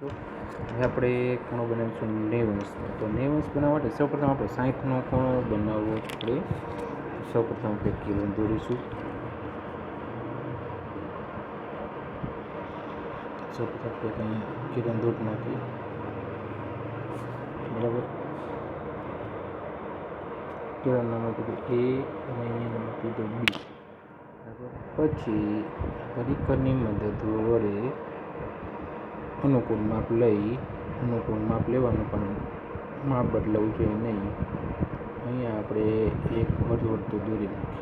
હવે આપણે ખૂણો બનાવીશું નેવંશનો તો નેવંશ બનાવવા માટે સૌપ્રથમ આપણે સાઠનો ખૂણો બનાવવો પડે. સૌપ્રથમ આપણે કિરણ દોરીશું. સૌપ્રથમ આપણે કિરણ દોટ નાખીએ બરાબર? કિરણ નામ આપી દો એ અને અહીંયા નામ આપી દો બી. પછી પરિકરની મદદ વડે અનુકૂળ માપ લઈ, અનુકૂળ માપ લેવાનું પણ માપ બદલવું જોઈએ નહીં. અહીંયા આપણે એક અર્ધવર્તુળ દોરી નાખીએ.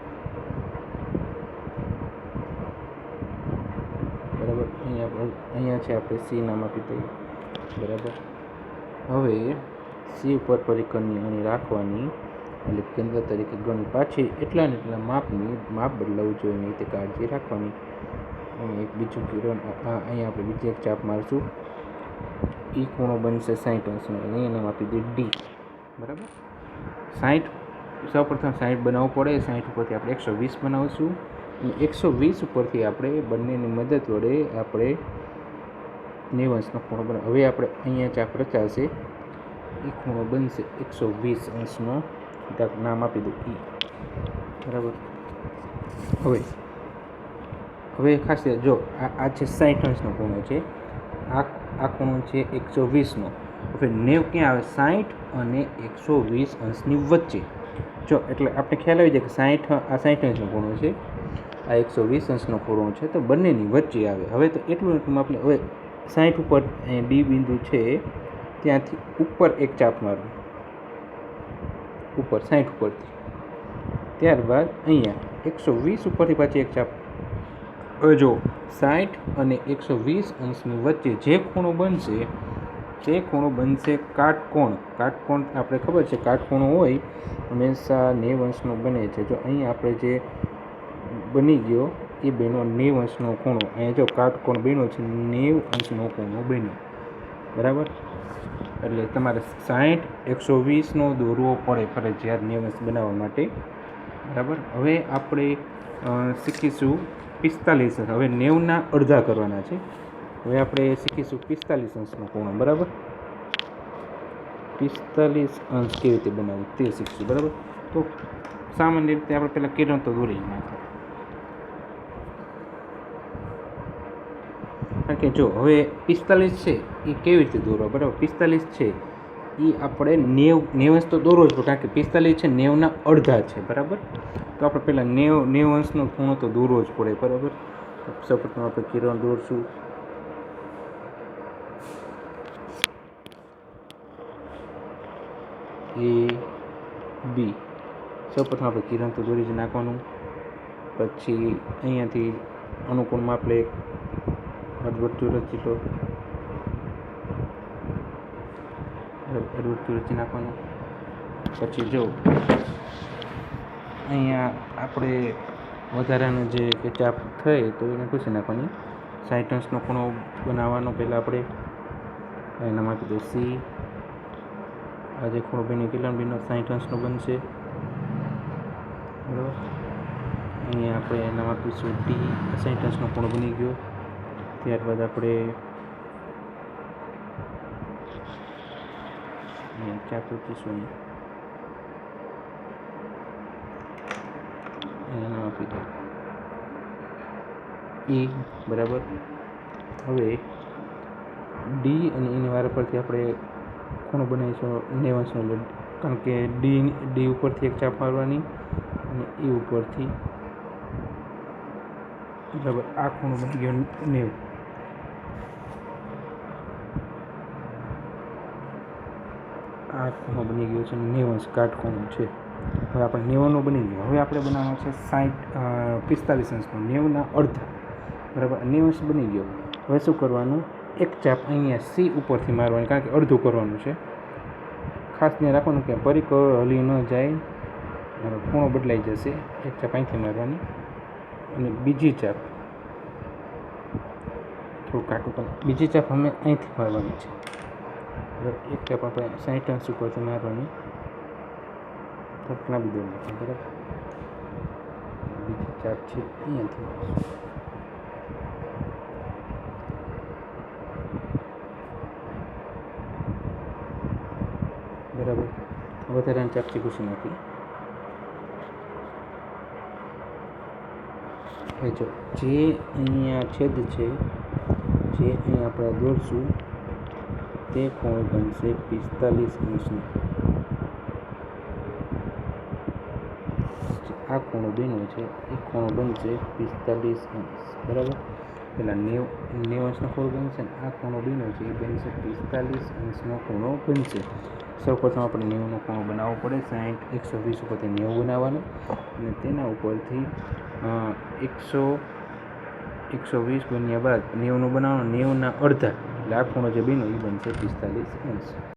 બરાબર? અહીંયા અહીંયા છે આપણે સી નામ આપી દઈએ. બરાબર? હવે સી ઉપર પરિકરની અણી રાખવાની, એટલે કેન્દ્ર તરીકે ગણી પાછી એટલા ને એટલા માપની, માપ બદલાવું જોઈએ નહીં, તે કાળજી રાખવાની. અહીં એક બીજું કિરણ આ અહીંયા આપણે બીજી એક ચાપ મારશું. એ ખૂણો બનશે સાઠ અંશનો. અહીંયા નામ આપી દઈએ ડી. બરાબર? સાઠ સૌપ્રથમ સાઠ બનાવવું પડે. સાઠ ઉપરથી આપણે એકસો વીસ બનાવીશું. અને એકસો વીસ ઉપરથી આપણે બંનેની મદદ વડે આપણે નેવંશનો ખૂણો બને હવે આપણે અહીંયા ચાપ રચાશે. એ ખૂણો બનશે એકસો વીસ અંશનો. નામ આપી દઉં. ઈ. બરાબર? હવે હવે ખાસ જો, આ છે સાઠ અંશનો ખૂણો છે. આ આ ખૂણો છે એકસો વીસનો. હવે નેવ ક્યાં આવે? સાઠ અને એકસો વીસ અંશની વચ્ચે. જો, એટલે આપણે ખ્યાલ આવી જાય કે સાઠ, આ સાઠ અંશનો ખૂણો છે. આ એકસો વીસ અંશનો ખૂણો છે, તો બંનેની વચ્ચે આવે. હવે તો એટલું એટલું આપણે હવે સાઠ ઉપર ડી બિંદુ છે, ત્યાંથી ઉપર એક ચાપ મારું ઉપર, સાઠ ઉપરથી. ત્યારબાદ અહીંયા એકસો વીસ ઉપરથી પાછી એક ચાપ જો સાઠ અને એકસો વીસ અંશની વચ્ચે જે ખૂણો બનશે, તે ખૂણો બનશે કાટકોણ. કાટકોણ આપણે ખબર છે, કાટકોણો હોય, હંમેશા નેવ અંશનો બને છે. જો અહીં આપણે જે બની ગયો, એ બેનો નેવ અંશનો ખૂણો. અહીંયા જો કાટકોણ બન્યો છે, નેવ અંશનો ખૂણો બન્યો. બરાબર? એટલે તમારે સાઠ, એકસો વીસનો દોરવો પડે ફરજિયાત નેવ અંશ બનાવવા માટે. બરાબર? હવે આપણે શીખીશું પિસ્તાલીસ હવે નેવના અડધા કરવાના છે. હવે આપણે શીખીશું પિસ્તાલીસ અંશનો ખૂણો, બરાબર? પિસ્તાલીસ અંશ કેવી રીતે બનાવવું તે શીખશું, બરાબર? તો સામાન્ય રીતે આપણે પહેલાં કિરણ તો દોરી નાખો કારણ કે જો, હવે પિસ્તાલીસ છે, એ કેવી રીતે દોરવા? બરાબર, પિસ્તાલીસ છે. એ આપણે નેવ નેવંશ તો દોરવો જ પડે કારણ કે પિસ્તાલીસ છે, નેવના અડધા છે, બરાબર? તો આપણે પહેલાં નેવ નેવ અંશનો ખૂણો તો દોરવો જ પડે, બરાબર? સૌપ્રથમ આપણે કિરણ દોરશું. એ, બી. સૌપ્રથમ આપણે કિરણ તો દોરી જ નાખવાનું. પછી અહીંયાથી અનુકૂળમાં આપણે એક અડવર્તુળ રચી લો. અડવર્તુળ રચી નાખવાનું પછી જો, અહીંયા આપણે વધારાનું જે કે થાય તો એને પૂછી નાખવાની. અંશનો ખૂણો બનાવવાનો પહેલાં આપણે એનામાં કીધું સી આ જે ખૂણો બન્યો કેટલા બીનો અંશનો બનશે. બરાબર. અહીંયા આપણે એનામાં આપીશું ટી અંશનો ખૂણો બની ગયો. ત્યારબાદ આપણે ચાપ રૂપીશું અહીંયા એનામાં આપી દો ઈ બરાબર. હવે ડી અને એની વાર પરથી આપણે ખૂણો બનાવીશું, નેવાંશનો એટલે કારણ કે ડી ડી ઉપરથી એક ચાપ મારવાની અને એ ઉપરથી. બરાબર, આ ખૂણો બની ગયો નેવ. આ ખૂણો બની ગયો છે નેવંશ કાટખૂણો છે. હવે આપણે નેવનો બની ગયો. હવે આપણે બનાવવાનો છે સાઠ પિસ્તાલીસ અંશનો. નેવના અડધા. બરાબર? નેવંશ બની ગયો. હવે શું કરવાનું? એક ચાપ અહીંયા સી ઉપરથી મારવાની, કારણ કે અડધું કરવાનું છે. ખાસ ધ્યાન રાખવાનું કે પરિક હલી ન જાય. ખૂણો બદલાઈ જશે. એક ચાપ અહીંથી મારવાની. અને બીજી ચાપ. થોડું કાટું બીજી ચાપ અમે અહીંથી મારવાની છે. એક ટેપ આપણે સાઈઠ ટર્ન્સ ઉપર છે મારવાની. ઘટના બધી નાખી બરાબર? બીજી ચાપ છે અહીંયાથી. બરાબર? વધારાની ચાર્ટથી ઘૂસી નાખી. હવે જો જે અહીંયા છેદ છે, જે અહીં આપણે દોરશું તે કોણ બનશે પિસ્તાલીસ અંશનું. આ ખૂણો બન્યો છે. એ ખૂણો બનશે પિસ્તાલીસ અંશ. બરાબર? પેલા નેવ નેવ અંશનો ખૂણો બનશે ને આ ખૂણો બન્યો છે એ બનશે પિસ્તાલીસ અંશનો ખૂણો બનશે. સૌપ્રથમ આપણે નેવનો ખૂણો બનાવવો પડે સાઠ એકસો વીસ ઉપરથી નેવું બનાવવાનું. અને તેના ઉપરથી એકસો એકસો વીસ બન્યા બાદ નેવનું બનાવવાનું, નેવના અડધા. આ ખૂણો જે બન્યો એ બનશે પિસ્તાલીસ અંશ